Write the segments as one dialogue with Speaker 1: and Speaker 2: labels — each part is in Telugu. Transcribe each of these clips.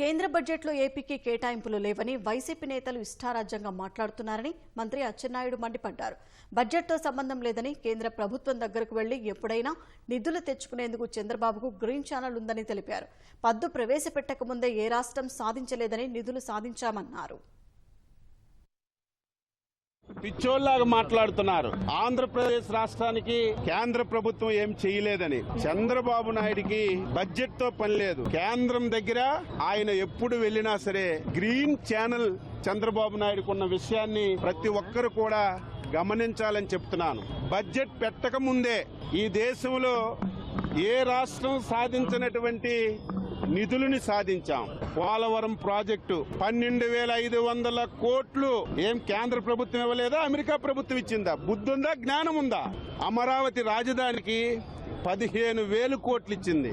Speaker 1: కేంద్ర బడ్జెట్లో ఏపీకి కేటాయింపులు లేవని వైసీపీ నేతలు ఇష్టారాజ్యంగా మాట్లాడుతున్నారని మంత్రి అచ్చెన్నాయుడు మండిపడ్డారు. బడ్జెట్తో సంబంధం లేదని కేంద్ర ప్రభుత్వం దగ్గరకు వెళ్ళి ఎప్పుడైనా నిధులు తెచ్చుకునేందుకు చంద్రబాబుకు గ్రీన్ ఛానల్ ఉందని తెలిపారు. పద్దు ప్రవేశపెట్టక ముందే ఏ రాష్ట్రం సాధించలేదని నిధులు సాధించామన్నారు.
Speaker 2: పిచ్చోళ్ళాగా మాట్లాడుతున్నారు. ఆంధ్రప్రదేశ్ రాష్ట్రానికి కేంద్ర ప్రభుత్వం ఏం చేయలేదని. చంద్రబాబు నాయుడికి బడ్జెట్తో పని లేదు. కేంద్రం దగ్గర ఆయన ఎప్పుడు వెళ్ళినా సరే గ్రీన్ ఛానల్ చంద్రబాబు నాయుడుకు ఉన్న విషయాన్ని ప్రతి ఒక్కరు కూడా గమనించాలని చెప్తున్నాను. బడ్జెట్ పెట్టక ముందే ఈ దేశంలో ఏ రాష్ట్రం సాధించినటువంటి నిధులని సాధించాం. పోలవరం ప్రాజెక్టు పన్నెండు వేల ఐదు వందల కోట్లు. ఏం కేంద్ర ప్రభుత్వం ఇవ్వలేదా? అమెరికా ప్రభుత్వం ఇచ్చిందా? బుద్ధుందా? జ్ఞానం ఉందా అమరావతి రాజధానికి పదిహేను వేలు కోట్లు ఇచ్చింది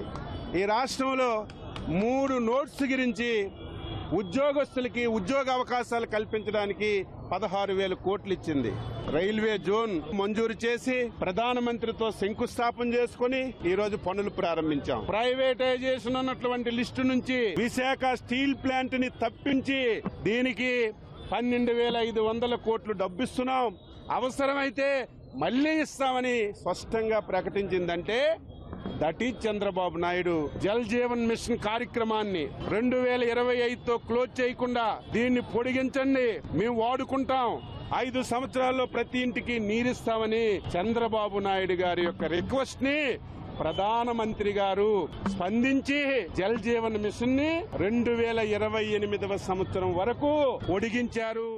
Speaker 2: ఈ రాష్ట్రంలో మూడు నోట్స్ గురించి ఉద్యోగస్తులకి ఉద్యోగ అవకాశాలు కల్పించడానికి పదహారు వేల కోట్లు ఇచ్చింది రైల్వే జోన్ మంజూరు చేసి ప్రధానమంత్రితో శంకుస్థాపన చేసుకుని ఈ రోజు పనులు ప్రారంభించాం. ప్రైవేటైజేషన్ ఉన్నటువంటి లిస్టు నుంచి విశాఖ స్టీల్ ప్లాంట్ని తప్పించి దీనికి పన్నెండు వేల ఐదు వందల కోట్లు డబ్బిస్తున్నాం. అవసరమైతే మళ్ళీ ఇస్తామని స్పష్టంగా ప్రకటించిందంటే that is Chandrababu Naidu Jal Jeevan mission కార్యక్రమాన్ని రెండు వేల ఇరవై ఐదుతో క్లోజ్ చేయకుండా దీన్ని పొడిగించండి. మేము వాడుకుంటాం. ఐదు సంవత్సరాల్లో ప్రతి ఇంటికి నీరిస్తామని చంద్రబాబు నాయుడు గారి యొక్క రిక్వెస్ట్ని ప్రధానమంత్రి గారు స్పందించి జల్ జీవన్ మిషన్ని రెండు వేల ఇరవై ఎనిమిదవ సంవత్సరం వరకు పొడిగించారు.